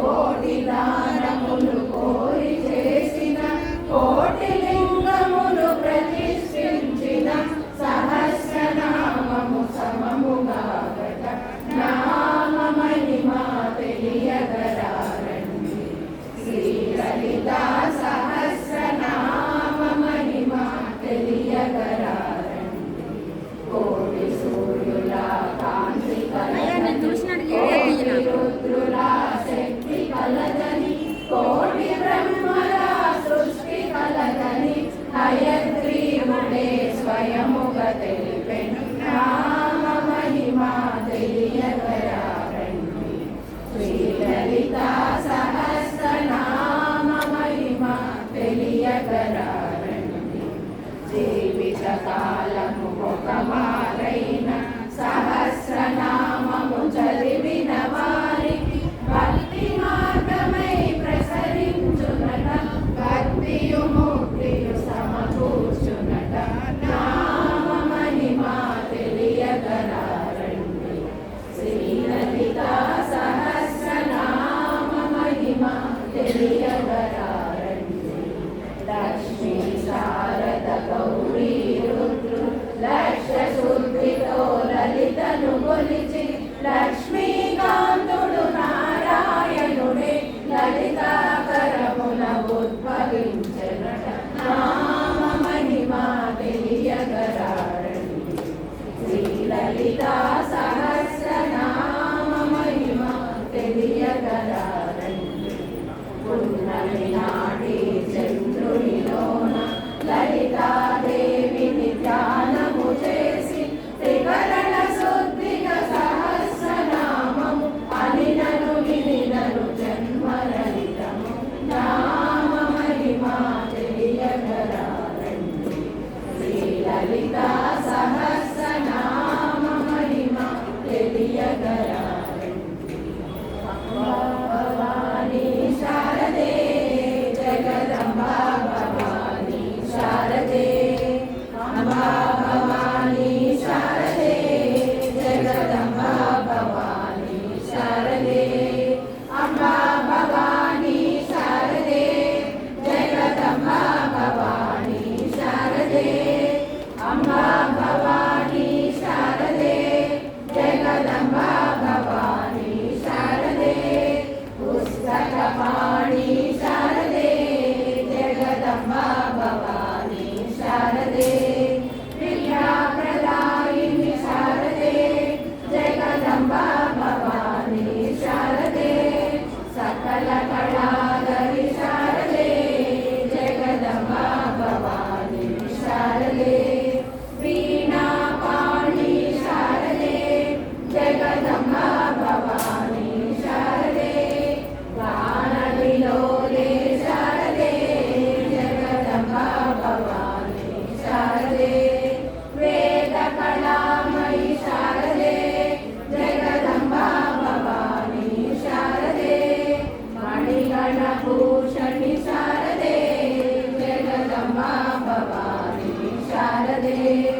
ordinary. స్వయముగా తెలిపెను నామ మహిమా తెలియగరారండి శ్రీ లలిత సహస్రనామ మహిమ తెలియగరారండి జీవిత కాలము ఒక మారై Hare